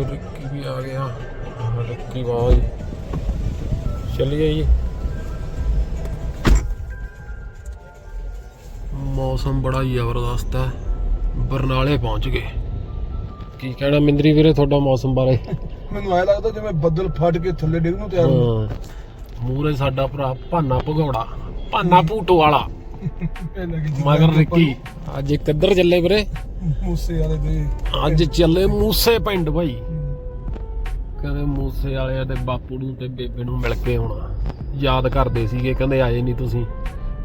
ਵੀ ਰਿੱਕੀ ਵੀ ਆ ਗਿਆ। ਰਿੱਕੀ ਬਾਈ ਚੱਲੀਏ ਜੀ। ਮੌਸਮ ਬੜਾ ਜ਼ਬਰਦਸਤ ਹੈ। ਬਰਨਾਲੇ ਪਹੁੰਚ ਗਏ। ਕੀ ਕਹਿਣਾ ਮਿੰਦਰੀ ਵੀਰੇ ਤੁਹਾਡਾ ਮੌਸਮ ਬਾਰੇ? ਮੈਨੂੰ ਐ ਲੱਗਦਾ ਜਿਵੇਂ ਬੱਦਲ ਫਟ ਕੇ ਥੱਲੇ ਡਿੱਗ ਨੂੰ ਤਿਆਰ ਹੋ। ਮੂਰੇ ਸਾਡਾ ਭਰਾ ਭਾਨਾ ਭਗੌੜਾ ਭਾਨਾ ਭੂਟੋ ਵਾਲਾ। ਮਗਰ ਰਿੱਕੀ ਅੱਜ ਕਿੱਧਰ ਚੱਲੇ ਵੀਰੇ? ਮੂਸੇ ਵਾਲੇ ਦੇ ਅੱਜ ਚੱਲੇ ਮੂਸੇ ਪਿੰਡ ਭਾਈ ਕਹਿੰਦੇ ਮੂਸੇ ਵਾਲਿਆਂ ਤੇ ਬਾਪੂ ਨੂੰ ਤੇ ਬੇਬੇ ਨੂੰ ਮਿਲ ਕੇ ਆਉਣਾ ਯਾਦ ਕਰਦੇ ਸੀਗੇ, ਕਹਿੰਦੇ ਆਏ ਨਹੀਂ ਤੁਸੀਂ।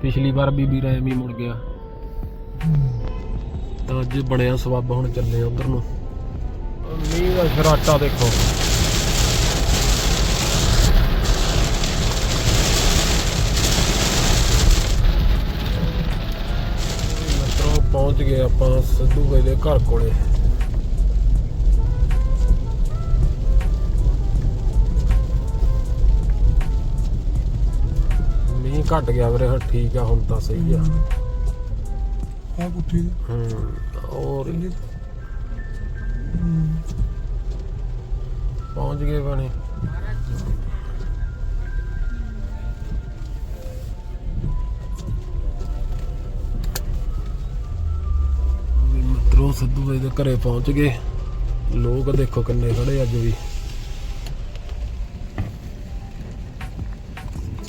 ਪਿਛਲੀ ਵਾਰ ਬੀਬੀ ਰੈਮੀ ਮੁੜ ਗਿਆ। ਤਾਂ ਅੱਜ ਬਣਿਆ ਸਬੱਬ ਹੁਣ ਚੱਲੇ ਉਧਰ ਨੂੰ। ਮੀਂਹ ਦਾ ਸ਼ਰਾਟਾ ਦੇਖੋ। ਮਿੱਤਰੋ ਪਹੁੰਚ ਗਏ ਆਪਾਂ ਸਿੱਧੂ ਬਾਈ ਦੇ ਘਰ ਕੋਲੇ। ਘਟ ਗਿਆ ਵੀਰੇ ਹੁਣ ਠੀਕ ਆ ਹੁਣ ਤਾਂ ਸਹੀ ਆ। ਹਾਂ। ਪੁੱਠੀ ਦੀ। ਹੂੰ ਔਰ ਹੂੰ। ਪਹੁੰਚ ਗਏ ਬਣੇ ਮਿੱਤਰੋ ਸਿੱਧੂ ਬਾਈ ਦੇ ਘਰੇ ਪਹੁੰਚ ਗਏ। ਲੋਕ ਦੇਖੋ ਕਿੰਨੇ ਖੜੇ ਅੱਜ ਵੀ।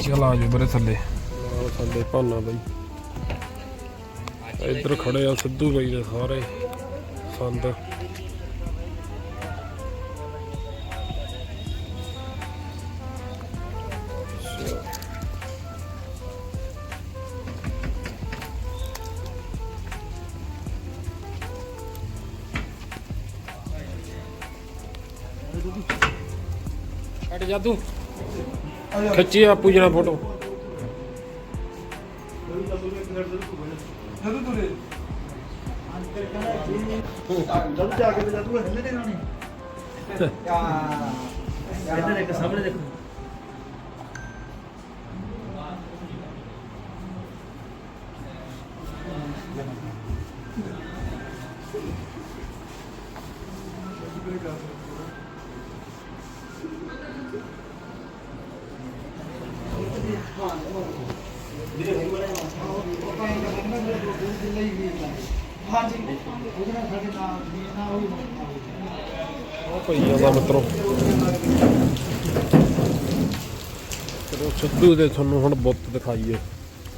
ਚਲ ਆ ਜਾਓ ਬਰੇ ਥੱਲੇ। ਆਹ ਥੱਲੇ ਭਾਨਾ ਬਾਈ। ਇੱਧਰ ਖੜੇ ਆ ਸਿੱਧੂ ਬਾਈ ਦੇ ਸਾਰੇ ਸੰਦ। ਕੱਟ ਜਾ ਤੂੰ ਖਿੱਚੀ ਆਪੂ ਜਣਾ ਫੋਟੋ। ਜਦੋਂ ਤੁਰੇ ਜਦ ਜਾ ਕੇ ਬਜਾ ਤੂੰ ਹਿੱਲੇ ਦੇ ਗਾਣੇ ਇੱਧਰ ਦੇਖ ਸਾਹਮਣੇ ਦੇਖੋ। ਉਹ ਪਈ ਜਾਂਦਾ ਮਿੱਤਰੋ। ਚਲੋ ਸਿੱਧੂ ਦੇ ਤੁਹਾਨੂੰ ਹੁਣ ਬੁੱਤ ਦਿਖਾਈਏ।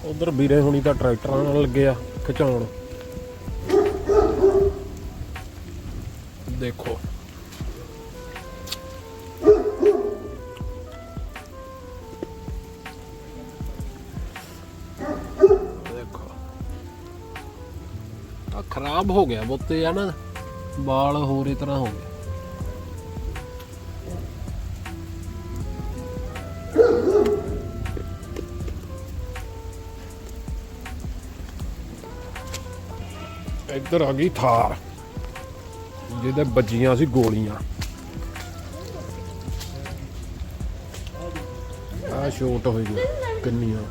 ਉਧਰ ਵੀਰੇ ਹੁਣੀ ਤਾਂ ਟਰੈਕਟਰਾਂ ਨਾਲ ਲੱਗੇ ਆ ਖਿਚਾਉਣ। ਦੇਖੋ। ਆ ਖਰਾਬ ਹੋ ਗਿਆ ਬੁੱਤੇ ਆ ਨਾ, ਵਾਲ ਹੋਰ ਇਸ ਤਰ੍ਹਾਂ ਹੋ ਗਏ। ਇੱਧਰ ਆ ਗਈ ਥਾਰ, ਜਿਹਦੇ ਵੱਜੀਆਂ ਸੀ ਗੋਲੀਆਂ। ਆ ਸ਼ੋਟ ਹੋਈ ਗਈ, ਕਿੰਨੀਆਂ।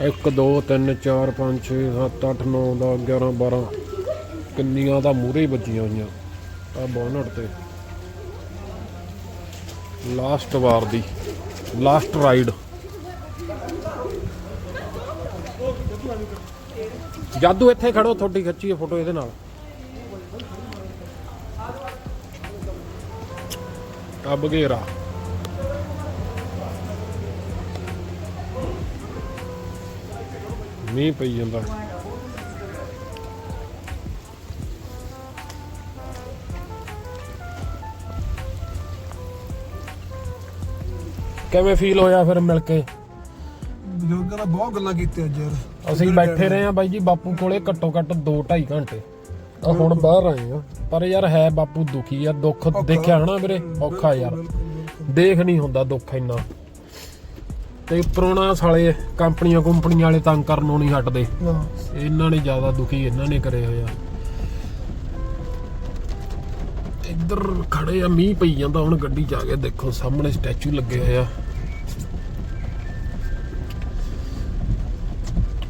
1 2 3 4 5 6 7 8 9 10 11 12 ਕਿੰਨੀਆਂ ਤਾਂ ਮੂਰੇ ਹੀ ਵੱਜੀਆਂ ਹੋਈਆਂ। ਆ ਬੋਨਟ ਤੇ। ਲਾਸਟ ਵਾਰ ਦੀ। ਲਾਸਟ ਰਾਈਡ ਜਾਦੂ ਇੱਥੇ ਖੜੋ, ਤੁਹਾਡੀ ਖੱਚੀ ਫੋਟੋ ਇਹਦੇ ਨਾਲ। ਆ ਬਗੇਰਾ। ਮੀਂਹ ਪਈ ਜਾਂਦਾ। ਕਿਵੇਂ ਫੀਲ ਹੋਇਆ ਫਿਰ ਮਿਲ ਕੇ? ਬਜ਼ੁਰਗਾਂ ਨਾਲ ਬਹੁਤ ਗੱਲਾਂ ਕੀਤੀਆਂ ਅੱਜ ਯਾਰ। ਅਸੀਂ ਬੈਠੇ ਰਹੇ ਆ ਬਾਈ ਜੀ ਬਾਪੂ ਕੋਲੇ ਘੱਟੋ ਘੱਟ 2 2.5 ਘੰਟੇ। ਆ ਹੁਣ ਬਾਹਰ ਆਏ ਆ ਪਰ ਯਾਰ ਹੈ ਬਾਪੂ ਦੁਖੀ ਆ ਦੁੱਖ ਦੇਖਿਆ ਹਨਾ ਵੀਰੇ ਔਖਾ ਯਾਰ। ਦੇਖ ਨਹੀਂ ਹੁੰਦਾ ਦੁੱਖ ਇੰਨਾ। ਤੇ ਪੁਰਾਣਾ ਸਾਲੇ ਕੰਪਨੀਆਂ ਕੰਪਨੀਆਂ ਵਾਲੇ ਤੰਗ ਕਰਨੋਂ ਨਹੀਂ ਹਟਦੇ। ਇਹਨਾਂ ਨੇ ਜ਼ਿਆਦਾ ਦੁਖੀ ਇਹਨਾਂ ਨੇ ਕਰੇ ਹੋਇਆ ਇੱਧਰ ਖੜੇ ਆ ਮੀਂਹ ਪਈ ਜਾਂਦਾ ਹੁਣ ਗੱਡੀ ਆ ਕੇ ਦੇਖੋ ਸਾਹਮਣੇ ਸਟੈਚੂ ਲੱਗੇ ਹੋਏ ਆ।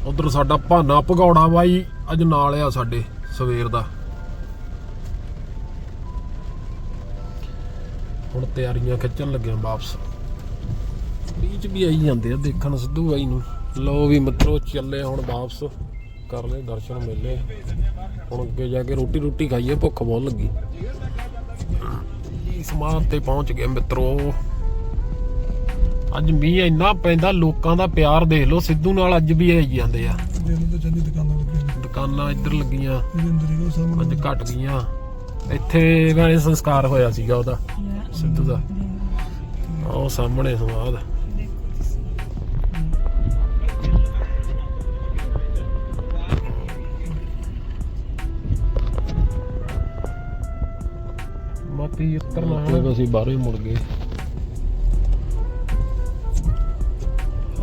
ਉਧਰ ਸਾਡਾ ਭਾਨਾ ਭਗੌੜਾ ਬਾਈ ਅੱਜ ਨਾਲ ਆ ਸਾਡੇ ਸਵੇਰ ਦਾ। ਹੁਣ ਤਿਆਰੀਆਂ ਖਿੱਚਣ ਲੱਗਿਆ ਵਾਪਸ। ਬੀਚ ਵੀ ਆਈ ਜਾਂਦੇ ਆ ਦੇਖਣ ਸਿੱਧੂ ਬਾਈ ਨੂੰ। ਲੋ ਵੀ ਮਿੱਤਰੋ ਚੱਲੇ ਹੁਣ ਵਾਪਸ। ਕਰ ਲੈ ਦਰਸ਼ਨ ਮੇਲੇ। ਹੁਣ ਅੱਗੇ ਜਾ ਕੇ ਰੋਟੀ ਰੋਟੀ ਖਾਈਏ ਭੁੱਖ ਬਹੁਤ ਲੱਗੀ। ਜੀ ਸਮਾਨ ਤੇ ਪਹੁੰਚ ਗਏ ਮਿੱਤਰੋ। ਅੱਜ ਮੀਂਹ ਇੰਨਾ ਪੈਂਦਾ ਲੋਕਾਂ ਦਾ ਪਿਆਰ ਦੇਖ ਲਓ। ਸਿੱਧੂ ਨਾਲ ਅੱਜ ਵੀ ਆਈ ਜਾਂਦੇ ਆ। ਦੁਕਾਨਾਂ ਇੱਧਰ ਲੱਗੀਆਂ। ਅੱਜ ਘਟ ਗਈਆਂ। ਇੱਥੇ ਵੈਸੇ ਸੰਸਕਾਰ ਹੋਇਆ ਸੀਗਾ ਉਹਦਾ ਸਿੱਧੂ ਦਾ। ਉਹ ਸਾਹਮਣੇ ਸਮਾਦ। ਮਾਪੀ ਉਤਰਨਾ ਹੈ ਅਸੀਂ ਬਾਹਰੋਂ ਹੀ ਮੁੜ ਗਏ।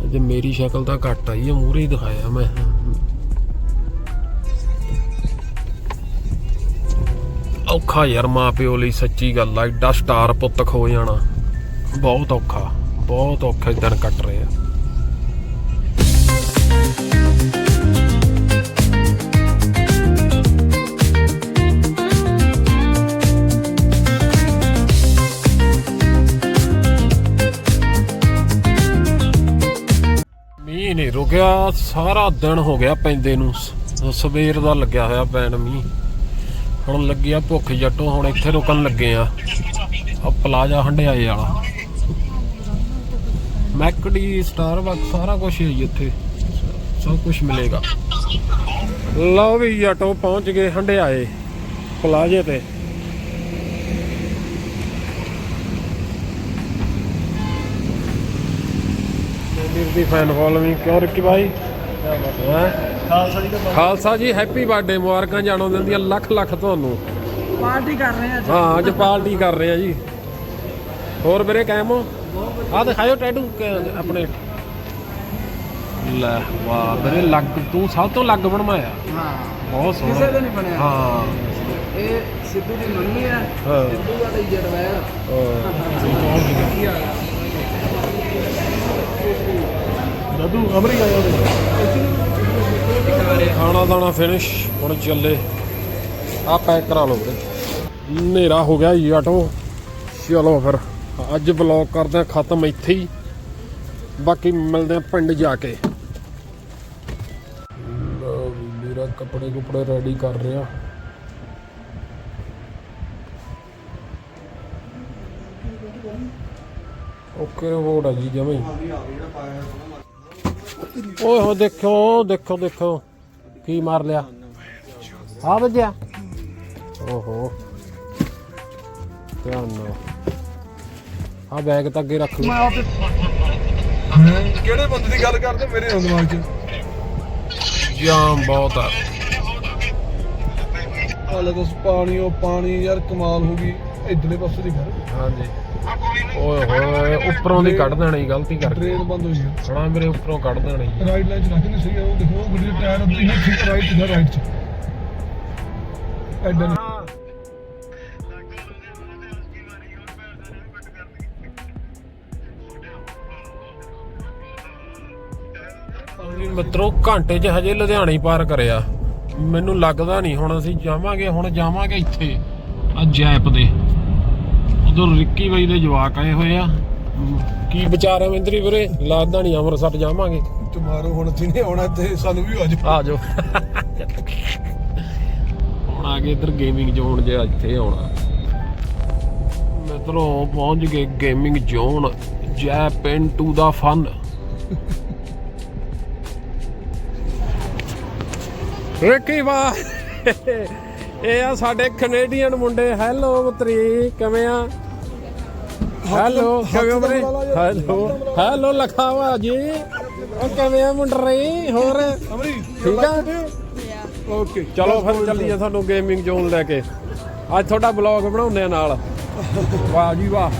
ਅੱਜ ਮੇਰੀ ਸ਼ਕਲ ਤਾਂ ਘੱਟ ਆਈ ਹੈ ਮੂਹਰੇ ਹੀ ਦਿਖਾਇਆ ਮੈਂ। ਔਖਾ ਯਾਰ ਮਾਂ ਪਿਓ ਲਈ ਸੱਚੀ ਗੱਲ ਆ, ਐਡਾ ਸਟਾਰ ਪੁੱਤ ਖੋ ਜਾਣਾ। ਬਹੁਤ ਔਖਾ ਬਹੁਤ ਔਖਾ ਦਿਨ ਕੱਟ ਰਹੇ ਆ। ਮੀਂਹ ਨਹੀਂ ਰੁਕਿਆ, ਸਾਰਾ ਦਿਨ ਹੋ ਗਿਆ ਪੈਂਦੇ ਨੂੰ। ਸਵੇਰ ਦਾ ਲੱਗਿਆ ਹੋਇਆ ਪੈਣ ਮੀਂਹ। ਹੁਣ ਲੱਗੀ ਆ ਭੁੱਖ ਜੱਟੋ, ਹੁਣ ਇੱਥੇ ਰੁਕਣ ਲੱਗੇ ਆ। ਆ ਪਲਾਜ਼ਾ ਹੰਡਿਆਏ ਵਾਲਾ। ਮੈਕਡੀ ਸਟਾਰ ਸਟਾਰਬਕ ਸਾਰਾ ਕੁਝ ਹੈ ਜੀ ਇੱਥੇ। ਸਭ ਕੁਝ ਮਿਲੇਗਾ। ਲਓ ਵੀ ਜੱਟੋ, ਪਹੁੰਚ ਗਏ ਹੰਡਿਆਏ ਪਲਾਜ਼ੇ ਤੇ। ਦੀ ਫੈਨ ਫੋਲੋਇੰਗ ਕਿਉਂ ਰੱਖੀ ਭਾਈ ਹੈਂ? ਖਾਲਸਾ ਜੀ ਦਾ ਖਾਲਸਾ ਜੀ ਹੈਪੀ ਬਰਥਡੇ ਮੁਬਾਰਕਾਂ ਜਾਣੋ ਦਿਨ ਦੀਆਂ ਲੱਖ ਲੱਖ ਤੁਹਾਨੂੰ। ਪਾਰਟੀ ਕਰ ਰਹੇ ਆ ਹਾਂ ਅੱਜ ਪਾਰਟੀ ਕਰ ਰਹੇ ਆ ਜੀ। ਹੋਰ ਵੀਰੇ ਕਾਇਮ ਹੋ? ਆ ਦਿਖਾਇਓ ਟੈਟੂ ਆਪਣੇ। ਲੈ ਵਾਹ ਵੀਰੇ ਲੱਗ ਤੂੰ ਸਭ ਤੋਂ ਲੱਗ ਬਣਵਾਇਆ। ਹਾਂ। ਬਹੁਤ ਕਿਸੇ ਸੋਹਣਾ ਦਾ ਨਹੀਂ ਬਣਿਆ। ਹਾਂ। ਇਹ ਸਿੱਧੂ ਦੀ ਮੰਮੀ ਆ ਹਾਂ। ਸਿੱਧੂ ਦਾ ਜੜਵੈਰ ਹਾਂ। ਕੀ ਅਮਰੀਕਾ ਆਇਆ ਖਾਣਾ ਦਾਣਾ ਫਿਨਿਸ਼ ਹੁਣ ਚੱਲੇ। ਆ ਪੈਕ ਕਰਾ ਲਓ ਵੀਰੇ। ਹਨੇਰਾ ਹੋ ਗਿਆ ਜੀ, ਆਟੋ। ਚਲੋ ਫਿਰ, ਅੱਜ ਵਲੌਗ ਕਰਦੇ ਖਤਮ ਇੱਥੇ ਹੀ। ਬਾਕੀ ਮਿਲਦੇ ਆ ਪਿੰਡ ਜਾ ਕੇ। ਮੇਰਾ ਕੱਪੜੇ ਕੁਪੜੇ ਰੈਡੀ ਕਰ ਰਿਹਾ। ਓਕੇ ਰਿਪੋਰਟ ਆ ਜੀ ਜਮੇ। ਓਏ ਹੋ ਦੇਖੋ ਦੇਖੋ ਦੇਖੋ ਕੀ ਮਾਰ ਲਿਆ। ਆ ਵੱਜਿਆ। ਓਹੋ। ਧਿਆਨ ਨਾਲ। ਆ ਬੈਗ ਤਾਂ ਅੱਗੇ ਰੱਖ ਲਓ। ਕਿਹੜੇ ਬੰਦੇ ਦੀ ਗੱਲ ਕਰਦੇ ਮੇਰੇ ਦਿਮਾਗ 'ਚ? ਜਾਮ ਬਹੁਤ ਆ। ਹਾਲੇ ਤਾਂ ਪਾਣੀ ਉਹ ਪਾਣੀ ਯਾਰ ਕਮਾਲ ਹੋ ਗਈ। ਇਧਰਲੇ ਪਾਸੇ ਦੀ ਹਾਂਜੀ। ਓਏ ਹੋਏ ਉੱਪਰੋਂ ਦੀ ਕੱਢ ਦੇਣੀ ਗਲਤੀ ਕਰਕੇ। ਟ੍ਰੇਨ ਬੰਦ ਹੋਈ ਹੈ ਹਣਾ ਮੇਰੇ ਉੱਪਰੋਂ ਕੱਢ ਦੇਣੀ। ਰਾਈਟ ਲਾਈਨ 'ਚ ਰੱਖਣੀ ਸਹੀ ਹੈ ਉਹ ਦੇਖੋ ਗੱਡੀ ਦੇ ਟਾਇਰ ਉੱਤੇ ਇਹਨਾਂ ਠੀਕ ਰਾਈਟ 'ਚ ਰਾਈਟ 'ਚ। ਐਡਾ ਮਿੱਤਰੋ ਘੰਟੇ 'ਚ ਹਜੇ ਲੁਧਿਆਣੇ ਹੀ ਪਾਰ ਕਰਿਆ। ਮੈਨੂੰ ਲੱਗਦਾ ਨਹੀਂ ਹੁਣ ਅਸੀਂ ਜਾਵਾਂਗੇ ਹੁਣ ਜਾਵਾਂਗੇ ਇੱਥੇ ਆ ਜੈਪ ਦੇ। ਉਧਰ ਰਿੱਕੀ ਬਾਈ ਦੇ ਜਵਾਕ ਆਏ ਹੋਏ ਆ ਕੀ ਵਿਚਾਰ ਹੈ ਮਿੰਦਰੀ ਵੀਰੇ? ਲੱਗਦਾ ਨਹੀਂ ਅੰਮ੍ਰਿਤਸਰ ਜਾਵਾਂਗੇ। ਟਮਾਰੋ ਹੁਣ ਜਿਹਨੇ ਆਉਣਾ ਤੇ ਸਾਨੂੰ ਵੀ ਅੱਜ ਆ ਜਾਓ। ਹੁਣ ਆ ਗਏ ਇੱਧਰ ਗੇਮਿੰਗ ਜ਼ੋਨ ਜੇ ਇੱਥੇ ਆਉਣਾ। ਮਿੱਤਰੋ ਪਹੁੰਚ ਗਏ gaming zone jump into the fun Ricky ਵਾ ਇਹ ਆ ਸਾਡੇ ਕੈਨੇਡੀਅਨ ਮੁੰਡੇ। ਹੈਲੋ ਮਤਰੀ ਕਿਵੇਂ ਆ? ਹੈਲੋ ਕਿਵੇਂ ਬਰੇ ਹੈਲੋ ਹੈਲੋ ਲਖਾਵਾ ਜੀ। ਉਹ ਕਿਵੇਂ ਆ ਮੁੰਡਰੇ? ਹੋਰ? ਠੀਕ ਆ? ਓਕੇ ਚਲੋ ਫਿਰ ਚੱਲੀਏ ਤੁਹਾਨੂੰ ਗੇਮਿੰਗ ਜ਼ੋਨ ਲੈ ਕੇ। ਅੱਜ ਤੁਹਾਡਾ ਬਲੌਗ ਬਣਾਉਂਦੇ ਆ ਨਾਲ। ਵਾਹ ਜੀ ਵਾਹ।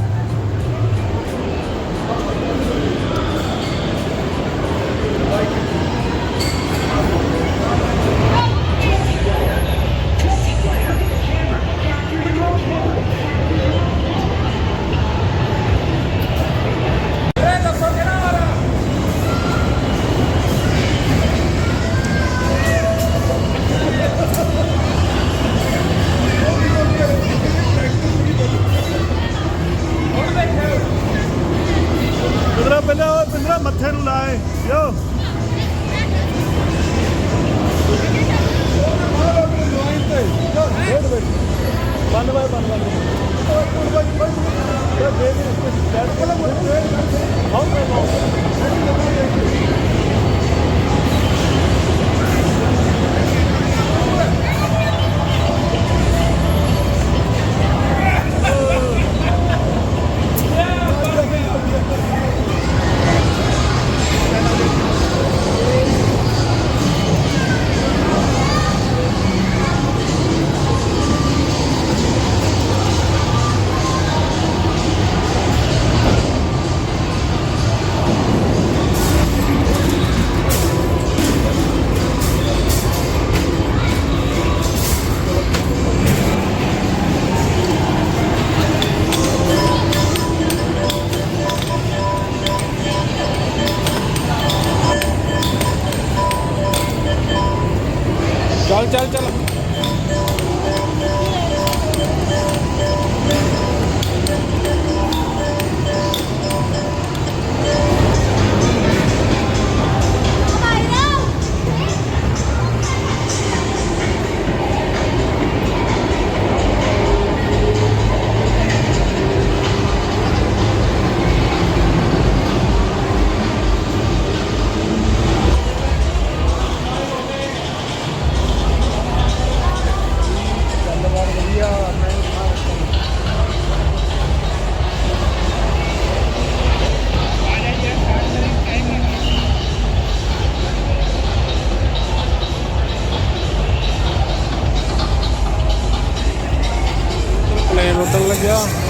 Yo.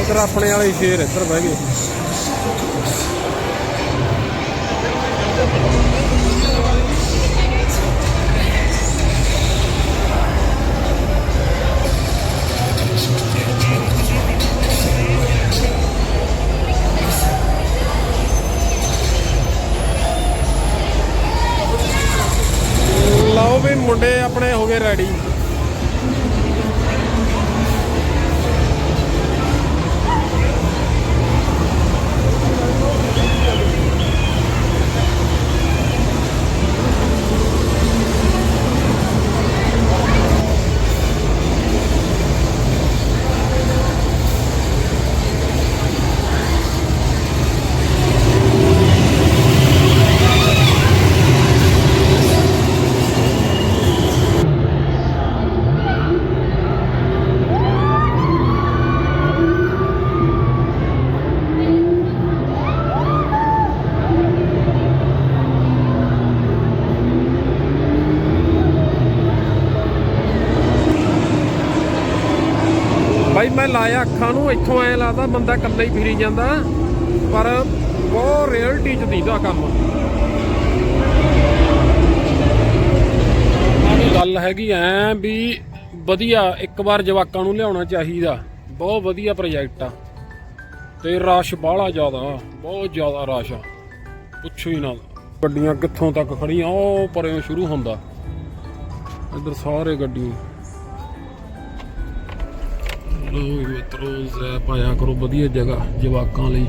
ਲੱਗਿਆ ਆਪਣੇ ਵਾਲੇ ਸ਼ੇਰ ਇੱਧਰ ਬਹਿ ਗਏ। ਲਓ ਵੀ ਮੁੰਡੇ ਆਪਣੇ ਹੋ ਗਏ ਰੈਡੀ ਬਾਈ, ਮੈਂ ਲਾਇਆ ਅੱਖਾਂ ਨੂੰ, ਇੱਥੋਂ ਐ ਲੱਗਦਾ ਬੰਦਾ ਇਕੱਲਾ ਹੀ ਫਿਰੀ ਜਾਂਦਾ। ਪਰ ਬਹੁਤ ਰਿਐਲਿਟੀ ਚ ਦੀਦਾ ਕੰਮ। ਗੱਲ ਹੈਗੀ ਐ ਵੀ ਵਧੀਆ, ਇੱਕ ਵਾਰ ਜਵਾਕਾਂ ਨੂੰ ਲਿਆਉਣਾ ਚਾਹੀਦਾ। ਬਹੁਤ ਵਧੀਆ ਪ੍ਰੋਜੈਕਟ ਆ। ਤੇ ਰਸ਼ ਬਾਹਲਾ ਜ਼ਿਆਦਾ, ਬਹੁਤ ਜ਼ਿਆਦਾ ਰਸ਼ ਆ। ਪੁੱਛੋ ਹੀ ਨਾ। ਗੱਡੀਆਂ ਕਿੱਥੋਂ ਤੱਕ ਖੜੀਆਂ ਉਹ ਪਰਿਓਂ ਸ਼ੁਰੂ ਹੁੰਦਾ। ਇੱਧਰ ਸਾਰੇ ਗੱਡੀਆਂ। ਲੋ ਵੀ ਮਿੱਤਰੋ ਜ਼ੈ ਪਾਇਆ ਕਰੋ ਵਧੀਆ ਜਗ੍ਹਾ ਜਵਾਕਾਂ ਲਈ।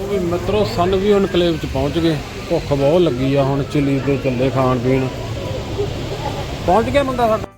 ਲਓ ਵੀ ਮਿੱਤਰੋ, ਸਨ ਵੀ ਇਨਕਲੇਵ ਚ ਪਹੁੰਚ ਗਏ। ਭੁੱਖ ਬਹੁਤ ਲੱਗੀ ਆ ਹੁਣ, ਚਿਲੀ ਦੇ ਚੱਲੇ ਖਾਣ ਪੀਣ ਪਹੁੰਚ ਗਿਆ ਬੰਦਾ ਸਾਡਾ।